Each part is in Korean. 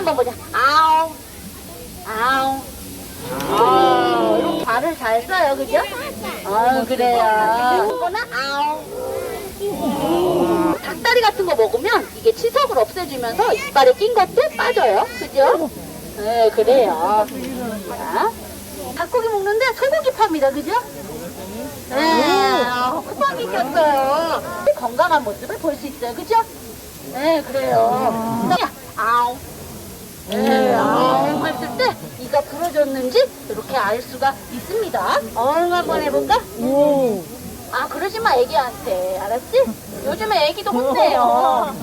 한번 보자. 아우. 아우. 아, 이렇게 발을 잘 써요, 그죠? 아, 그래요. 이거는 아우. 닭다리 같은 거 먹으면 이게 치석을 없애주면서 이빨에 낀 것도 빠져요. 그죠? 네, 그래요. 자, 닭고기 먹는데 소고기 팝니다. 그죠? 네, 아, 쿠팡이 꼈어요. 건강한 모습을 볼 수 있어요. 그죠? 네, 그래요. 자, 아우. 네, 아웅 했을 때 이가 부러졌는지 이렇게 알 수가 있습니다. 어흥 한번 해볼까? 아 그러지 마 애기한테 알았지? 요즘에 애기도 혼내요.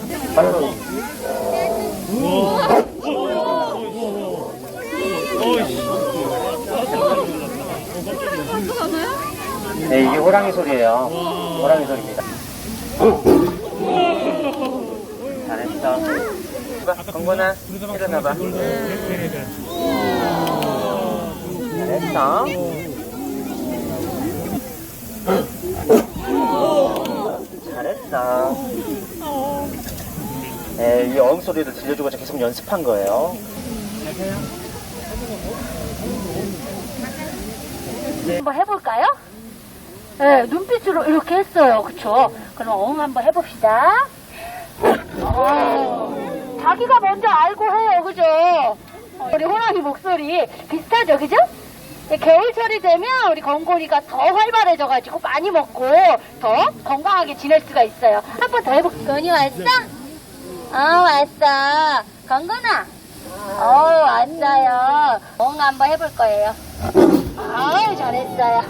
네, 이게 호랑이 소리예요. 호랑이 소리입니다. 잘했어. 봐, 건건아, 일어나봐. 잘했어. 잘했어. 네, 이 어음 소리를 들려주고 계속 연습한 거예요. 한번 해볼까요? 네, 눈빛으로 이렇게 했어요. 그쵸? 그럼 어흥 한번 해봅시다. 어, 자기가 먼저 알고 해요. 그죠? 어, 우리 호랑이 목소리 비슷하죠. 그죠? 네, 겨울철이 되면 우리 건고리가 더 활발해져가지고 많이 먹고 더 건강하게 지낼 수가 있어요. 한 번 더 해볼게요. 건이 왔어? 어, 왔어. 건건아. 어, 왔어요. 어흥 한번 해볼 거예요. 아유, 잘했어요.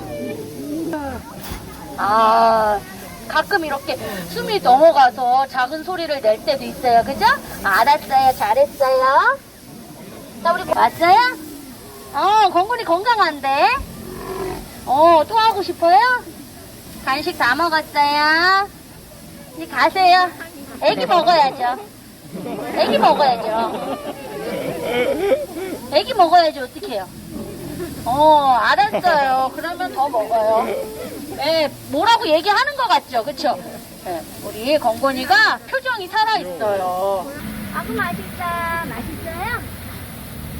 아, 가끔 이렇게 숨이 넘어가서 작은 소리를 낼 때도 있어요. 그죠? 알았어요. 잘했어요. 자, 우리 왔어요? 어, 건군이 건강한데? 어, 또 하고 싶어요? 간식 다 먹었어요? 이제 가세요. 애기 먹어야죠. 애기 먹어야죠. 애기 먹어야지, 어떡해요. 어, 알았어요. 그러면 더 먹어요. 네, 뭐라고 얘기하는 것 같죠? 그쵸? 네, 우리 건건이가 표정이 살아 있어요. 아구 맛있다. 맛있어요?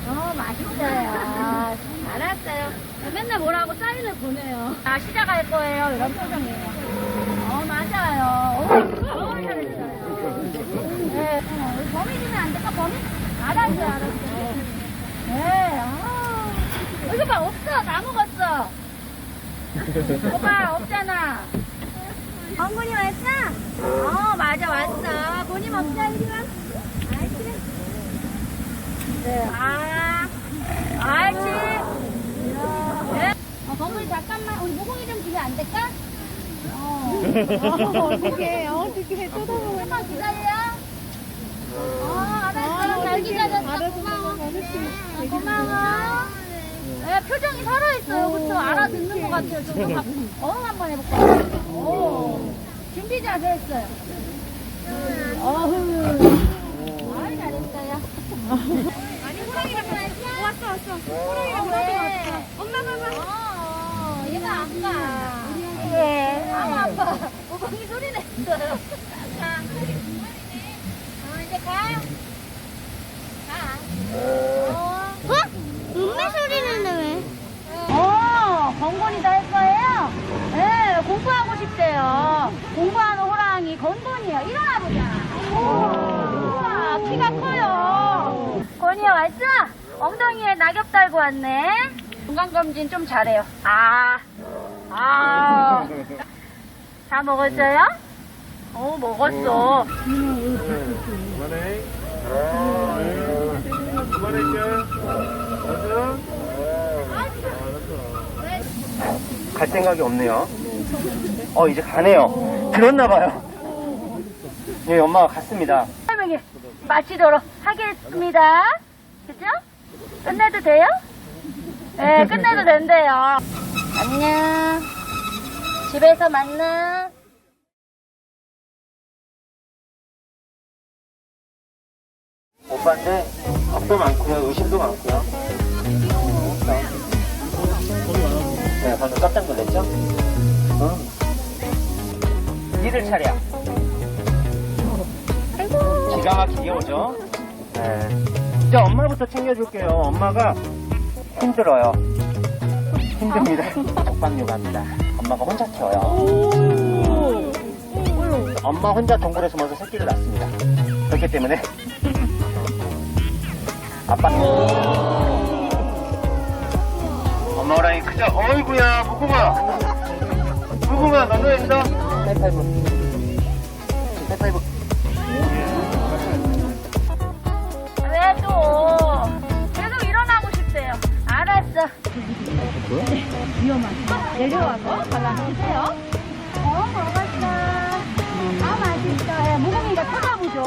어, 맛있어요. 알았어요. 맨날 뭐라고 사인을 보내요. 아, 시작할 거예요. 이런 표정이에요. 어, 맞아요. 어, 잘했어요. 네, 주면 안 될까, 범이? 알았어요, 알았어요. 네, 아. 이거 봐, 없어. 다 먹었어. 오빠, 없잖아. 엉군이 왔어? 어, 맞아, 왔어. 이리 와. 아이, 그래. 네, 아, 알지. 네. 어, 범군이 잠깐만, 우리 모공이 좀 주면 안 될까? 어. 어떡해, 어떡해, 쳐다보고. 잠깐 기다려. 어, 알았어. 잘 기다렸어. 고마워. 어, 고마워. 네, 표정이 살아있어요. 그쵸? 알아듣는 것 같아요. 저도 밥, 어흥 한번 해볼까요? 오. 준비 잘 됐어요. 어흥. 아이, 잘했어요. 아니, 호랑이랑 같이 왔어, 왔어. 호랑이랑 같이 왔어. 엄마 봐봐. 어, 얘가 안 가. 예. 아, 아빠. 오방이 소리 냈어요. 자. 어, 이제 가. 가. 어? 눈매 소리 내는 왜? 어, 건곤이도 할 거예요? 네, 공부하고 싶대요. 공부하는 호랑이 건곤이요. 일어나 보자. 우와, 키가 커요. 건이야 왔어? 엉덩이에 낙엽 달고 왔네. 건강검진 좀 잘해요. 아, 아. 다 먹었어요? 어, 먹었어. 그만해. 그만해, 갈 생각이 없네요. 어, 이제 가네요. 들었나봐요. 예, 엄마가 갔습니다. 설명이 마치도록 하겠습니다. 그죠? 끝내도 돼요? 네, 끝내도 된대요. 안녕. 집에서 만나. 오빠인데 겁도 많고요, 의심도 많고요. 네, 방금 깜짝 놀랐죠? 어. 니들 차례야. 오죠? 네. 이제 엄마부터 챙겨줄게요. 엄마가 힘들어요. 힘듭니다. 독박육아입니다. 엄마가 혼자 키워요. 엄마 혼자 동굴에 숨어서 새끼를 낳습니다. 그렇기 때문에 아빠 엄마 호랑이 크죠? 어이구야 무궁화 무궁화 너도 했어? 하이파이브 하이파이브 알았어. 내려와서 발라주세요. 어, 먹었어. 아, 맛있어. 예, 모공이가 찾아보죠.